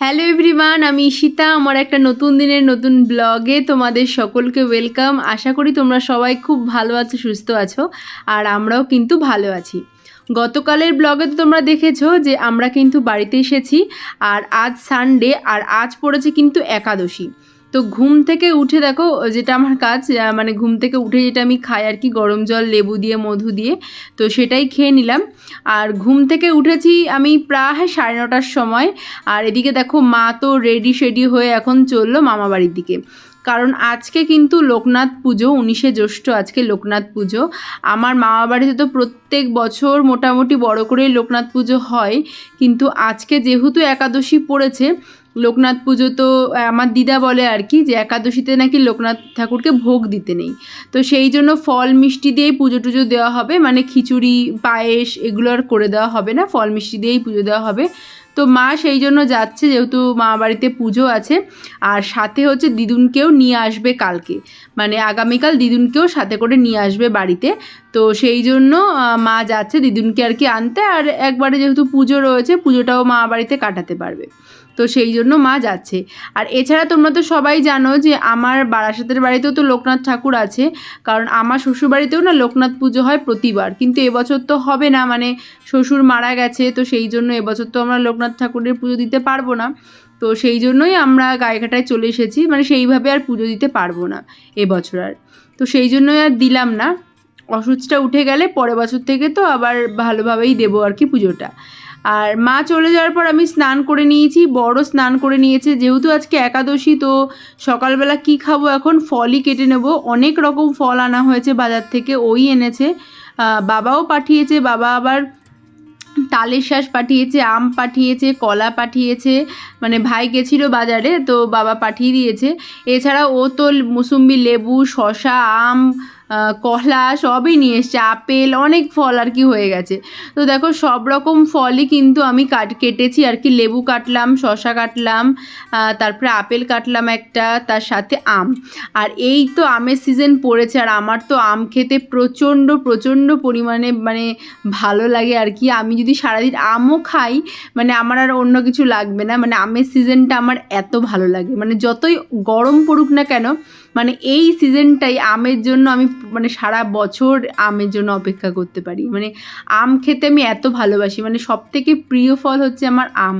Hello everyone আমি ঈশিতা, আমার একটা নতুন দিনের নতুন ব্লগে তোমাদের সকলকে ওয়েলকাম আশা করি তোমরা সবাই খুব ভালো আছো, সুস্থ আছো, আর আমরাও কিন্তু ভালো আছি। গতকালের ব্লগে তো তোমরা দেখেছ যে আমরা কিন্তু বাড়িতে এসেছি, আর আজ সানডে আর আজ পড়েছে কিন্তু একাদশী। তো ঘুম থেকে উঠে দেখো, যেটা আমার কাজ মানে ঘুম থেকে উঠে যেটা আমি খাই আর কি, গরম জল, লেবু দিয়ে, মধু দিয়ে, তো সেটাই খেয়ে নিলাম। আর ঘুম থেকে উঠেছি আমি প্রায় সাড়ে নটার সময়। আর এদিকে দেখো, মা তো রেডি শেডি হয়ে এখন চলল মামা বাড়ির দিকে। কারণ আজকে কিন্তু লোকনাথ পুজো, উনিশে জ্যৈষ্ঠ আজকে লোকনাথ পুজো। আমার মামা বাড়িতে তো প্রত্যেক বছর মোটামুটি বড় করে লোকনাথ পুজো হয়। কিন্তু আজকে যেহেতু একাদশী পড়েছে লোকনাথ পুজো তো আমার দিদা বলে আর কি যে একাদশীতে নাকি লোকনাথ ঠাকুরকে ভোগ দিতে নেই। তো সেই জন্য ফল মিষ্টি দিয়েই পুজো টুজো দেওয়া হবে মানে খিচুড়ি, পায়েস এগুলো আর করে দেওয়া হবে না, ফল মিষ্টি দিয়েই পুজো দেওয়া হবে। তো মা সেই জন্য যাচ্ছে, যেহেতু মা বাড়িতে পুজো আছে, আর সাথে হচ্ছে দিদুনকেও নিয়ে আসবে কালকে। মানে আগামীকাল দিদুনকেও সাথে করে নিয়ে আসবে বাড়িতে। তো সেই জন্য মা যাচ্ছে দিদুনকে আর কি আনতে, আর একবারে যেহেতু পুজো রয়েছে, পুজোটাও মা বাড়িতে কাটাতে পারবে। তো সেই জন্য মা যাচ্ছে। আর এছাড়া তোমরা তো সবাই জানো যে আমার বারাসাতের বাড়িতেও তো লোকনাথ ঠাকুর আছে, কারণ আমার শ্বশুরবাড়িতেও না লোকনাথ পুজো হয় প্রতিবার। কিন্তু এবছর তো হবে না মানে শ্বশুর মারা গেছে, তো সেই জন্য এবছর তো আমরা লোকনাথ ঠাকুরের পুজো দিতে পারব না। তো সেই জন্যই আমরা গায়েঘাটায় চলে এসেছি মানে সেইভাবে আর পুজো দিতে পারব না এবছর আর। তো সেই জন্যই আর দিলাম না। অসুচটা উঠে গেলে পরের বছর থেকে তো আবার ভালোভাবেই দেবো আর কি পুজোটা। আর মা চলে যাওয়ার পর আমি স্নান করে নিয়েছি, বড় স্নান করে নিয়েছে। যেহেতু আজকে একাদশী, তো সকালবেলা কি খাব এখন? ফলই কেটে নেব। অনেক রকম ফল আনা হয়েছে বাজার থেকে, ওই এনেছে। বাবাও পাঠিয়েছে, বাবা আবার তালের শ্বাস পাঠিয়েছে, আম পাঠিয়েছে, কলা পাঠিয়েছে। মানে ভাই গেছিল বাজারে, তো বাবা পাঠিয়ে দিয়েছে। এছাড়া ও তো মুসুম্বি, লেবু শশা আম কলা সবই নিয়ে এসছে, আপেল, অনেক ফল আর কি হয়ে গেছে। তো দেখো, সব রকম ফলই কিন্তু আমি কাট, কেটেছি আর কি। লেবু কাটলাম শশা কাটলাম তারপরে আপেল কাটলাম একটা, তার সাথে আম। আর এই তো আমের সিজন পড়েছে, আর আমার তো আম খেতে প্রচণ্ড প্রচণ্ড পরিমাণে মানে ভালো লাগে আর কি। আমি যদি সারাদিন আমও খাই মানে আমার আর অন্য কিছু লাগবে না। মানে আমের সিজনটা আমার এত ভালো লাগে। মানে যতই গরম পড়ুক না কেন মানে এই সিজনটাই আমের জন্য আমি মানে সারা বছর আমের জন্য অপেক্ষা করতে পারি। মানে আম খেতে আমি এত ভালোবাসি মানে সব থেকে প্রিয় ফল হচ্ছে আমার আম।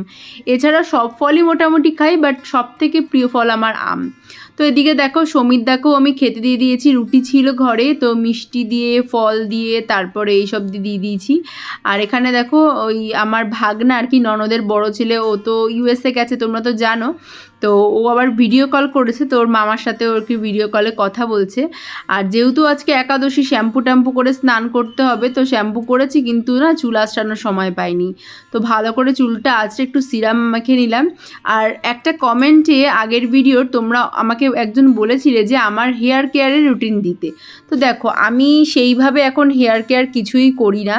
এছাড়া সব ফলই মোটামুটি খাই বাট সব থেকে প্রিয় ফল আমার আম। তো এদিকে দেখো, সমীর দাকেও আমি খেতে দিয়ে দিয়েছি, রুটি ছিল ঘরে, তো মিষ্টি দিয়ে, ফল দিয়ে, তারপরে এইসব দিয়ে দিয়েছি। আর এখানে দেখো, ওই আমার ভাগনা আর কি ননদের বড় ছেলে, ও তো ইউএসএ গেছে, তোমরা তো জানো। তো ও আবার ভিডিও কল করেছে, তো ওর মামার সাথে ওর কি ভিডিও কলে কথা বলছে। আর যেহেতু আজকে একাদশী, শ্যাম্পু ট্যাম্পু করে স্নান করতে হবে, তো শ্যাম্পু করেছি কিন্তু না চুল আঁচড়ানোর সময় পাইনি। তো ভালো করে চুলটা আঁচড়ে একটু সিরাম মাখিয়ে নিলাম। আর একটা কমেন্টে আগের ভিডিওর তোমরা আমাকে একজন বলেছিলে যে আমার হেয়ার কেয়ারের রুটিন দিতে। তো দেখো, আমি সেইভাবে এখন হেয়ার কেয়ার কিছুই করি না।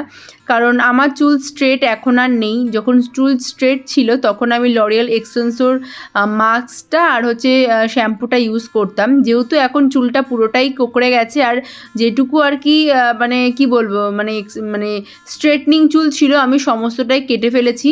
কারণ আমার চুল স্ট্রেট এখন আর নেই। যখন চুল স্ট্রেট ছিল, তখন আমি লরিয়াল এক্সটেন্সোর মাস্কটা আর হচ্ছে শ্যাম্পুটা ইউজ করতাম। যেহেতু এখন চুলটা পুরোটাই কোকড়ে গেছে আর যেটুকু আর কি মানে কি বলব মানে মানে স্ট্রেটনিং চুল ছিল, আমি সমস্তটাই কেটে ফেলেছি।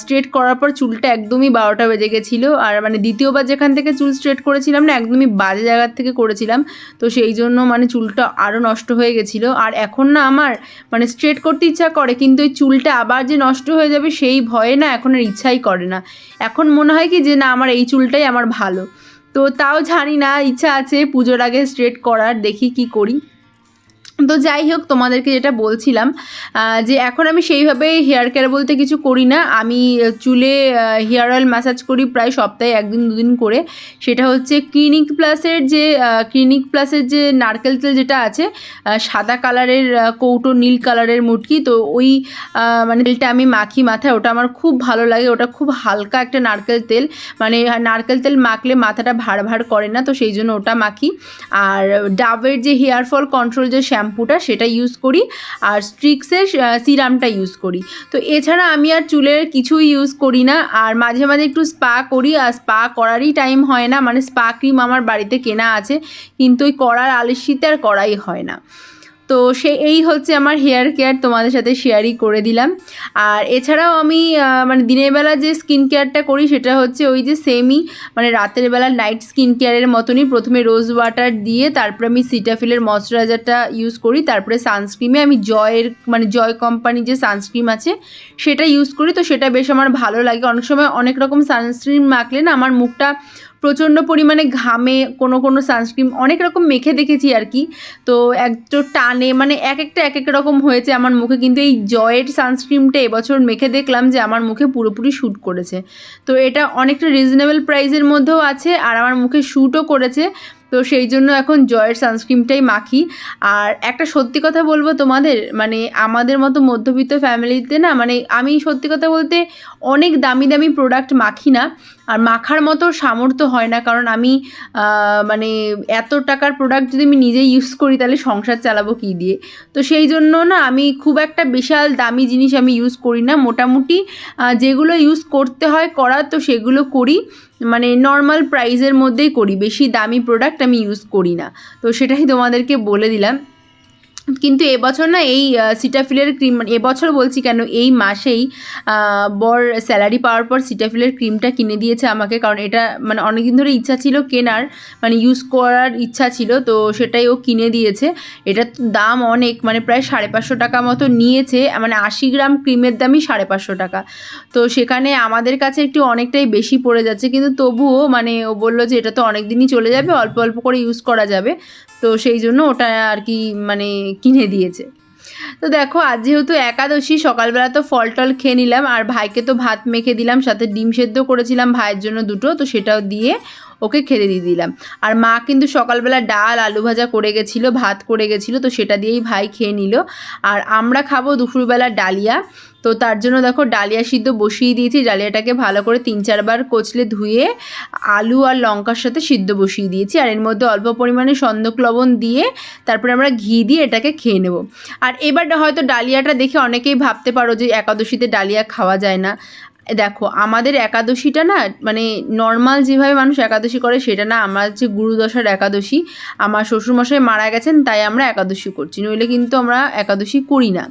স্ট্রেট করার পর চুলটা একদমই বারোটা বেজে গেছিল। আর মানে দ্বিতীয়বার যেখান থেকে চুল স্ট্রেট করেছিলাম না, একদমই বাজে জায়গার থেকে করেছিলাম। তো সেই জন্য মানে চুলটা আরও নষ্ট হয়ে গেছিল। আর এখন না আমার মানে স্ট্রেট করতে ইচ্ছা করে, কিন্তু ওই চুলটা আবার যে নষ্ট হয়ে যাবে সেই ভয়ে না এখন আর ইচ্ছাই করে না। এখন মনে হয় কি যে না, আমার এই চুলটাই আমার ভালো। তো তাও জানি না, ইচ্ছা আছে পুজোর আগে স্ট্রেট করার, দেখি কি করি। তো যাই হোক, তোমাদেরকে যেটা বলছিলাম যে এখন আমি সেইভাবে হেয়ার কেয়ার বলতে কিছু করি না। আমি চুলে হেয়ার অয়েল ম্যাসাজ করি প্রায় সপ্তাহে একদিন, দুদিন করে। সেটা হচ্ছে ক্লিনিক প্লাসের যে ক্লিনিক প্লাসের যে নারকেল তেল যেটা আছে সাদা কালারের কৌটো নীল কালারের মুটকি, তো ওই মানে তেলটা আমি মাখি মাথায়। ওটা আমার খুব ভালো লাগে। ওটা খুব হালকা একটা নারকেল তেল। মানে নারকেল তেল মাখলে মাথাটা ভার ভার করে না, তো সেই জন্য ওটা মাখি। আর ডাবের যে হেয়ার ফল কন্ট্রোল যে শ্যাম্পুটা সেটা ইউজ করি আর স্ট্রিক্সের সিরামটা ইউজ করি। তো এছাড়া আমি আর চুলের কিছুই ইউজ করি না। আর মাঝে মাঝে একটু স্পা করি আর স্পা করারই টাইম হয় না। মানে স্পা ক্রিম আমার বাড়িতে কেনা আছে, কিন্তু ওই করার আলস্যিতে আর করাই হয় না। তো সে এই হচ্ছে আমার হেয়ার কেয়ার তোমাদের সাথে শেয়ারই করে দিলাম। আর এছাড়াও আমি মানে দিনের বেলা যে স্কিন কেয়ারটা করি সেটা হচ্ছে ওই যে সেমই মানে রাতের বেলা নাইট স্কিন কেয়ারের মতনই প্রথমে রোজ ওয়াটার দিয়ে তারপরে আমি সিটাফিলের ময়শ্চারাইজারটা ইউজ করি, তারপরে সানস্ক্রিমে আমি জয়ের মানে জয় কোম্পানির যে সানস্ক্রিম আছে সেটা ইউজ করি। তো সেটা বেশ আমার ভালো লাগে। অনেক সময় অনেক রকম সানস্ক্রিন মাখলে না আমার মুখটা প্রচণ্ড পরিমাণে ঘামে, কোনো কোনো সানস্ক্রিন অনেক রকম মেখে দেখেছি আর কি। তো একটু টানে মানে এক একটা, এক এক রকম হয়েছে আমার মুখে, কিন্তু এই জয়ের সানস্ক্রিনটা এবছর মেখে দেখলাম যে আমার মুখে পুরোপুরি শ্যুট করেছে। তো এটা অনেকটা রিজনেবল প্রাইসের মধ্যেও আছে, আর আমার মুখে শ্যুটও করেছে। তো সেই জন্য এখন জয়ের সানস্ক্রিনটাই মাখি। আর একটা সত্যি কথা বলব তোমাদের মানে আমাদের মতো মধ্যবিত্ত ফ্যামিলিতে না মানে আমি সত্যি কথা বলতে অনেক দামি দামি প্রোডাক্ট মাখি না। আর মাখার মতো সামর্থ্য হয় না, কারণ আমি মানে এত টাকার প্রোডাক্ট যদি আমি নিজেই ইউজ করি, তাহলে সংসার চালাবো কী দিয়ে? তো সেই জন্য না, আমি খুব একটা বিশাল দামি জিনিস আমি ইউজ করি না। মোটামুটি যেগুলো ইউজ করতে হয় করা তো সেগুলো করি। মানে নর্মাল প্রাইসের মধ্যেই করি, বেশি দামি প্রোডাক্ট আমি ইউজ করি না। তো সেটাই তোমাদেরকে বলে দিলাম। কিন্তু এবছর না এই সিটাফিলের ক্রিম মানে এবছর বলছি কেন, এই মাসেই বর স্যালারি পাওয়ার পর সিটাফিলের ক্রিমটা কিনে দিয়েছে আমাকে, কারণ এটা মানে অনেকদিন ধরে ইচ্ছা ছিল কেনার মানে ইউজ করার ইচ্ছা ছিল, তো সেটাই ও কিনে দিয়েছে। এটার দাম অনেক মানে প্রায় সাড়ে পাঁচশো টাকা মতো নিয়েছে মানে আশি গ্রাম ক্রিমের দামই সাড়ে পাঁচশো টাকা। তো সেখানে আমাদের কাছে একটু অনেকটাই বেশি পড়ে যাচ্ছে, কিন্তু তবুও মানে ও বলল যে এটা তো অনেক দিনই চলে যাবে, অল্প অল্প করে ইউজ করা যাবে। তো সেই জন্য ওটা আর কি মানে কিনে দিয়েছে। তো দেখো, আজ যেহেতু একাদশী, সকালবেলা তো ফল টল খেয়ে নিলাম। আর ভাইকে তো ভাত মেখে দিলাম, সাথে ডিম সেদ্ধ করেছিলাম ভাইয়ের জন্য দুটো, তো সেটাও দিয়ে ওকে খেতে দিয়ে দিলাম। আর মা কিন্তু সকালবেলা ডাল, আলু ভাজা করে গেছিল, ভাত করে গেছিল, তো সেটা দিয়েই ভাই খেয়ে নিল। আর আমরা খাব দুপুরবেলা ডালিয়া। তো তার জন্য দেখো ডালিয়া সিদ্ধ বসিয়ে দিয়েছি। ডালিয়াটাকে ভালো করে তিন চারবার কচলে ধুয়ে আলু আর লঙ্কার সাথে সিদ্ধ বসিয়ে দিয়েছি। আর এর মধ্যে অল্প পরিমাণে সন্দক লবণ দিয়ে তারপরে আমরা ঘি দিয়ে এটাকে খেয়ে নেব। আর এবার হয়তো ডালিয়াটা দেখে অনেকেই ভাবতে পারো যে একাদশীতে ডালিয়া খাওয়া যায় না। দেখো, আমাদের একাদশীটা না মানে নর্মাল যেভাবে মানুষ একাদশী করে সেটা না, আমার হচ্ছে গুরুদশার একাদশী, আমার শ্বশুরমশাই মারা গেছেন, তাই আমরা একাদশী করছি, নইলে কিন্তু আমরা একাদশী করি না।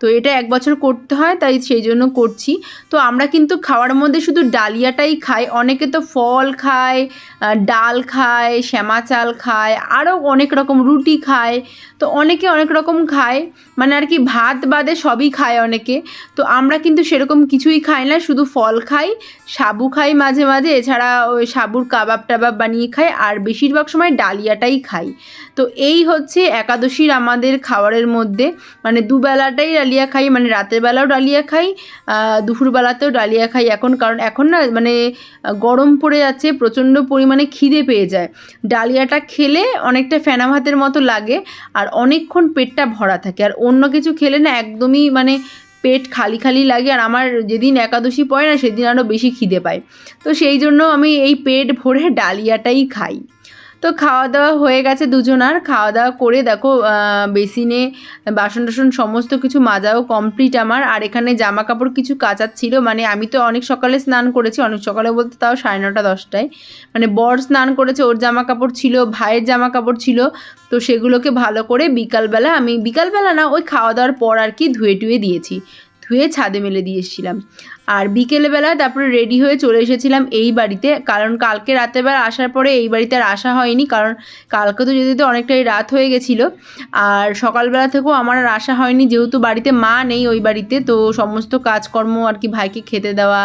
তো এটা এক বছর করতে হয়, তাই সেই জন্য করছি। তো আমরা কিন্তু খাওয়ার মধ্যে শুধু ডালিয়াটাই খাই, অনেকে তো ফল খায় ডাল খায়, শ্যামা চাল খায়, আরও অনেক রকম রুটি খায়, তো অনেকে অনেক রকম খায় মানে আর কি ভাত বাদে সবই খায় অনেকে। তো আমরা কিন্তু সেরকম কিছুই খাই না, শুধু ফল খাই, সাবু খাই মাঝে মাঝে, এছাড়া ওই সাবুর কাবাব টাবাব বানিয়ে খাই, আর বেশিরভাগ সময় ডালিয়াটাই খাই। তো এই হচ্ছে একাদশীর আমাদের খাবারের মধ্যে মানে দুবেলাটাই ডালিয়া খাই মানে রাতের বেলাও ডালিয়া খাই দুপুরবেলাতেও ডালিয়া খাই। এখন কারণ এখন না মানে গরম পড়ে যাচ্ছে, প্রচণ্ড পরিমাণে খিদে পেয়ে যায়। ডালিয়াটা খেলে অনেকটা ফেনা ভাতের মতো লাগে আর অনেকক্ষণ পেটটা ভরা থাকে। আর অন্য কিছু খেলে না একদমই মানে পেট খালি খালি লাগে আর আমার যেদিন একাদশী পড়ে না, সেদিন আরও বেশি খিদে পায়। তো সেই জন্য আমি এই পেট ভরে ডালিয়াটাই খাই। তো খাওয়া দাওয়া হয়ে গেছে দুজনার। খাওয়া দাওয়া করে দেখো বেসিনে বাসন টাসন সমস্ত কিছু মাজাও কমপ্লিট আমার। আর এখানে জামা কাপড় কিছু কাচার ছিল। মানে আমি তো অনেক সকালে স্নান করেছি। অনেক সকালে বলতে তাও সাড়ে নটা, দশটায়। মানে বর স্নান করেছে, ওর জামা কাপড় ছিল, ভাইয়ের জামা কাপড় ছিল। তো সেগুলোকে ভালো করে বিকালবেলা আমি, বিকালবেলা না, ওই খাওয়া দাওয়ার পর আর কি ধুয়ে টুয়ে দিয়েছি। ধুয়ে ছাদে মেলে দিয়ে এসেছিলাম। আর বিকেলবেলা তারপরে রেডি হয়ে চলে এসেছিলাম এই বাড়িতে। কারণ কালকে রাতের বেলা আসার পরে এই বাড়িতে আর আসা হয়নি, কারণ কালকে তো যেতে অনেকটাই রাত হয়ে গেছিল। আর সকালবেলা থেকেও আমার আর আসা হয়নি, যেহেতু বাড়িতে মা নেই ওই বাড়িতে, তো সমস্ত কাজকর্ম আর কি ভাইকে খেতে দেওয়া,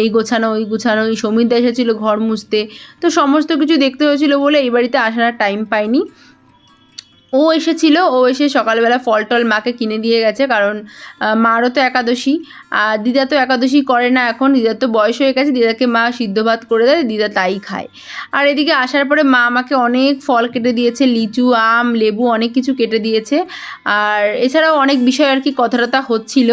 এই গোছানো, ওই গোছানো, এই সমিতা এসেছিল ঘর মুছতে। তো সমস্ত কিছু দেখতে হয়েছিল বলে এই বাড়িতে আসার টাইম পাইনি। ও এসেছিল, ও এসে সকালবেলা ফল টল মাকে কিনে দিয়ে গেছে, কারণ মারও তো একাদশী। আর দিদা তো একাদশী করে না এখন, দিদার তো বয়স হয়ে গেছে, দিদাকে মা সিদ্ধ ভাত করে দেয়, দিদা তাই খায়। আর এদিকে আসার পরে মা আমাকে অনেক ফল কেটে দিয়েছে, লিচু, আম, লেবু, অনেক কিছু কেটে দিয়েছে। আর এছাড়াও অনেক বিষয় আর কি কথা টথা হচ্ছিল।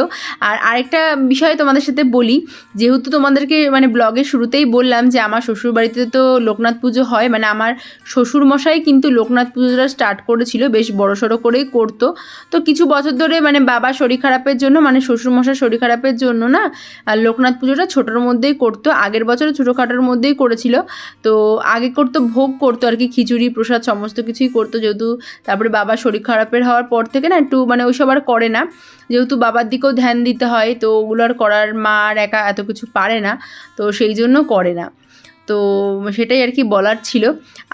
আর আরেকটা বিষয় তোমাদের সাথে বলি, যেহেতু তোমাদেরকে মানে ব্লগের শুরুতেই বললাম যে আমার শ্বশুর বাড়িতে তো লোকনাথ পুজো হয় মানে আমার শ্বশুর মশাই কিন্তু লোকনাথ পুজোটা স্টার্ট করেছিল বেশ বড় সড়ো করেই করতো। তো কিছু বছর ধরে মানে বাবা শরীর খারাপের জন্য মানে শ্বশুরমশাই শরীর খারাপের জন্য না লোকনাথ পুজোটা ছোটোর মধ্যেই করতো, আগের বছর ছোটোখাটোর মধ্যেই করেছিল। তো আগে করতো, ভোগ করতো আর কি, খিচুড়ি, প্রসাদ, সমস্ত কিছুই করতো যেহেতু, তারপরে বাবা শরীর খারাপের হওয়ার পর থেকে না, একটু মানে ওইসব আর করে না। যেহেতু বাবার দিকেও ধ্যান দিতে হয়, তো ওগুলো আর করার মা আর একা এত কিছু পারে না, তো সেই জন্য করে না। তো সেটাই আর কি বলার ছিল।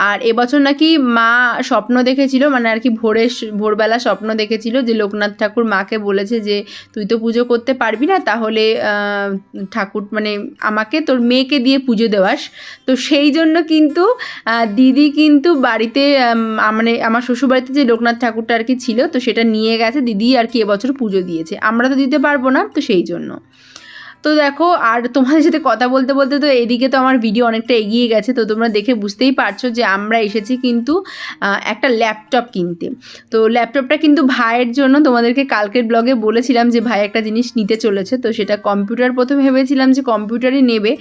আর এবছর নাকি মা স্বপ্ন দেখেছিল মানে আর কি ভোরে ভোরবেলা স্বপ্ন দেখেছিল যে লোকনাথ ঠাকুর মাকে বলেছে যে, তুই তো পুজো করতে পারবি না, তাহলে ঠাকুর মানে আমাকে, তোর মেয়েকে দিয়ে পুজো দেওয়াস। তো সেই জন্য কিন্তু দিদি কিন্তু বাড়িতে মানে আমার শ্বশুরবাড়িতে যে লোকনাথ ঠাকুরটা আর কি ছিল, তো সেটা নিয়ে গেছে। দিদি আর কি এবছর পুজো দিয়েছে। আমরা তো দিতে পারব না, তো সেই জন্য। তো দেখো, আর তোমাদের সাথে কথা বলতে বলতে তো এদিকে তো আমার ভিডিও অনেকটা এগিয়ে গেছে, তো তোমরা দেখে বুঝতেই পারছ যে আমরা এসেছি কিন্তু একটা ল্যাপটপ কিনতে। তো ল্যাপটপটা কিন্তু ভাইয়ের জন্য তোমাদেরকে কালকের ব্লগে বলেছিলাম যে ভাই একটা জিনিস নিতে চলেছে, তো সেটা কম্পিউটার প্রথমে ভেবেছিলাম যে কম্পিউটারই নেবে,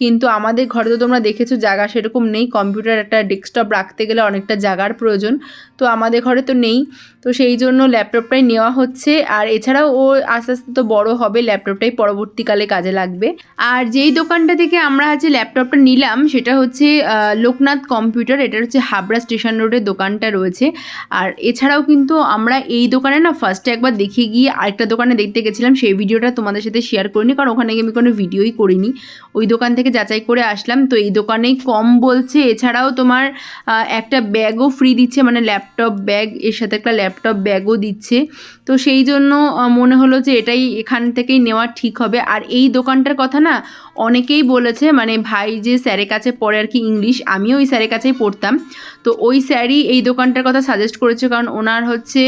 কিন্তু আমাদের ঘরে তো তোমরা দেখেছ জায়গা সেরকম নেই কম্পিউটার একটা ডেস্কটপ রাখতে গেলে অনেকটা জায়গার প্রয়োজন, তো আমাদের ঘরে তো নেই, তো সেই জন্য ল্যাপটপটাই নেওয়া হচ্ছে, আর এছাড়াও ও আস্তে আস্তে তো বড় হবে ল্যাপটপটাই পরবর্তীকালে কাজে লাগবে। আর যেই দোকানটা থেকে আমরা হচ্ছে ল্যাপটপটা নিলাম, সেটা হচ্ছে লোকনাথ কম্পিউটার। এটা হচ্ছে হাবড়া স্টেশন রোডের দোকানটা রয়েছে। আর এছাড়াও কিন্তু আমরা এই দোকানে না ফার্স্টে একবার দেখে গিয়ে আরেকটা দোকানে দেখতে গেছিলাম। সেই ভিডিওটা তোমাদের সাথে শেয়ার করিনি, কারণ ওখানে আমি কোনো ভিডিওই করিনি। ওই দোকান থেকে যাচাই করে আসলাম। তো এই দোকানেই কম বলছে। এছাড়াও তোমার একটা ব্যাগও ফ্রি দিচ্ছে। মানে ল্যাপটপ ব্যাগ এর সাথে একটা ল্যাপটপ ব্যাগও দিচ্ছে। তো সেই জন্য মনে হলো যে এটাই এখান থেকেই নেওয়া ঠিক হবে। আর এই দোকানটার কথা না, অনেকেই বলেছে মানে ভাই যে স্যারের কাছে পড়ে আর কি ইংলিশ, আমিও ওই স্যারের কাছেই পড়তাম। তো ওই স্যারই এই দোকানটার কথা সাজেস্ট করেছে, কারণ ওনার হচ্ছে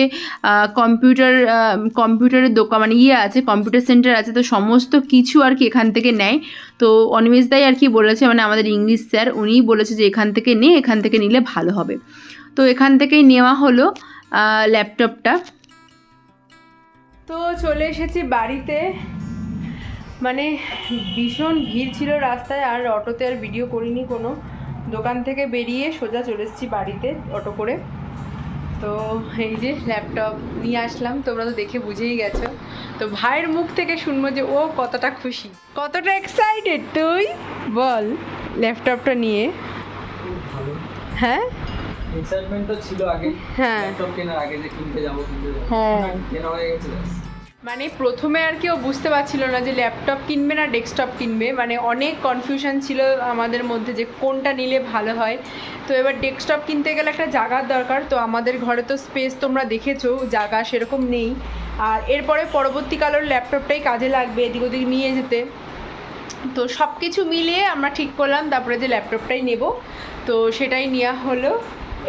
কম্পিউটার কম্পিউটারের দোকান মানে ইয়ে আছে কম্পিউটার সেন্টার আছে, তো সমস্ত কিছু আর কি এখান থেকে নেয়। তো অনিমেষ দাই আর কি বলেছে মানে আমাদের ইংলিশ স্যার, উনিই বলেছে যে এখান থেকে নে, এখান থেকে নিলে ভালো হবে। তো এখান থেকেই নেওয়া হলো ল্যাপটপটা তো চলে এসেছি বাড়িতে। মানে ভীষণ ভিড় ছিল রাস্তায় আর অটোতে আর ভিডিও করিনি কোনো। দোকান থেকে বেরিয়ে সোজা চলে এসেছি বাড়িতে অটো করে। তো এই যে ল্যাপটপ নিয়ে আসলাম তোমরা তো দেখে বুঝেই গেছো। তো ভাইয়ের মুখ থেকে শুনব যে ও কতটা খুশি। কতটা এক্সাইটেড তুই? বল ল্যাপটপটা নিয়ে। হ্যাঁ? এক্সাইটমেন্ট তো ছিল আগে। হ্যাঁ। ল্যাপটপ কেনার আগে যে কিনতে যাব কিনতে যাব। হ্যাঁ। কেনা হয়ে গেছে মানে প্রথমে আর কেউ বুঝতে পারছিল না যে ল্যাপটপ কিনবে না ডেস্কটপ কিনবে। মানে অনেক কনফিউশন ছিল আমাদের মধ্যে যে কোনটা নিলে ভালো হয়। তো এবার ডেস্কটপ কিনতে গেলে একটা জায়গার দরকার। তো আমাদের ঘরে তো স্পেস তোমরা দেখেছ জায়গা সেরকম নেই। আর এরপরে পরবর্তীকালের ল্যাপটপটাই কাজে লাগবে এদিক ওদিক নিয়ে যেতে। তো সব কিছু মিলিয়ে আমরা ঠিক করলাম তারপরে যে ল্যাপটপটাই নেব। তো সেটাই নেওয়া হলো।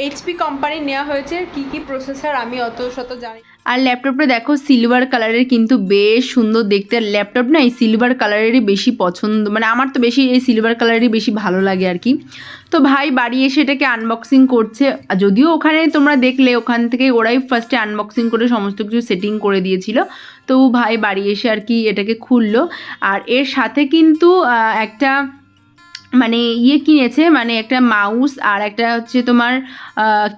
এইচপি কোম্পানির নেওয়া হয়েছে। কি কি প্রসেসর আমি অত শত জানি আর ল্যাপটপটা দেখো সিলভার কালারের কিন্তু বেশ সুন্দর দেখতে। আর ল্যাপটপ না এই সিলভার কালারেরই বেশি পছন্দ। মানে আমার তো বেশি এই সিলভার কালারেরই বেশি ভালো লাগে আর কি। তো ভাই বাড়ি এসে এটাকে আনবক্সিং করছে। যদিও ওখানে তোমরা দেখলে, ওখান থেকে ওরাই ফার্স্টে আনবক্সিং করে সমস্ত কিছু সেটিং করে দিয়েছিল। তো ভাই বাড়ি এসে আর কি এটাকে খুললো। আর এর সাথে কিন্তু একটা মানে ইয়ে কিনেছে মানে একটা মাউস আর একটা হচ্ছে তোমার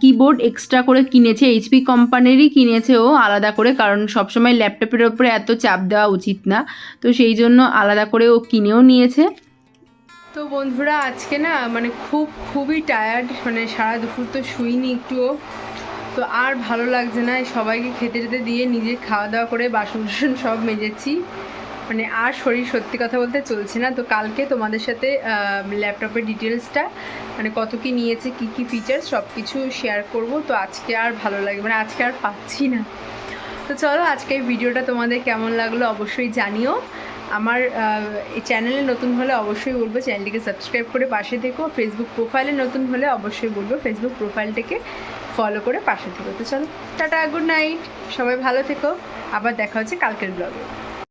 কিবোর্ড এক্সট্রা করে কিনেছে এইচপি কোম্পানিরই কিনেছে ও আলাদা করে, কারণ সবসময় ল্যাপটপের ওপরে এত চাপ দেওয়া উচিত না। তো সেই জন্য আলাদা করে ও কিনেও নিয়েছে। তো বন্ধুরা, আজকে না মানে খুব, খুবই টায়ার্ড মানে সারা দুপুর তো শুইনি একটুও। তো আর ভালো লাগছে না সবাইকে খেতে টেতে দিয়ে নিজে খাওয়া দাওয়া করে বাসন টাসন সব মেজেছি। মানে আর শরীর সত্যি কথা বলতে চলছে না। তো কালকে তোমাদের সাথে ল্যাপটপের ডিটেলসটা মানে কত কি নিয়েছে, কি কি ফিচার্স সব কিছু শেয়ার করব। তো আজকে আর ভালো লাগে মানে আজকে আর পাচ্ছি না। তো চলো আজকে এই ভিডিওটা তোমাদের কেমন লাগল অবশ্যই জানিও। আমার এই চ্যানেলে নতুন হলে অবশ্যই বলব চ্যানেলটিকে সাবস্ক্রাইব করে পাশে থেকো। ফেসবুক প্রোফাইলে নতুন হলে অবশ্যই বলব ফেসবুক প্রোফাইলটাকে ফলো করে পাশে থেকো। তো চলো, টাটা গুড নাইট সবাই ভালো থেকো। আবার দেখা হচ্ছে কালকের ব্লগে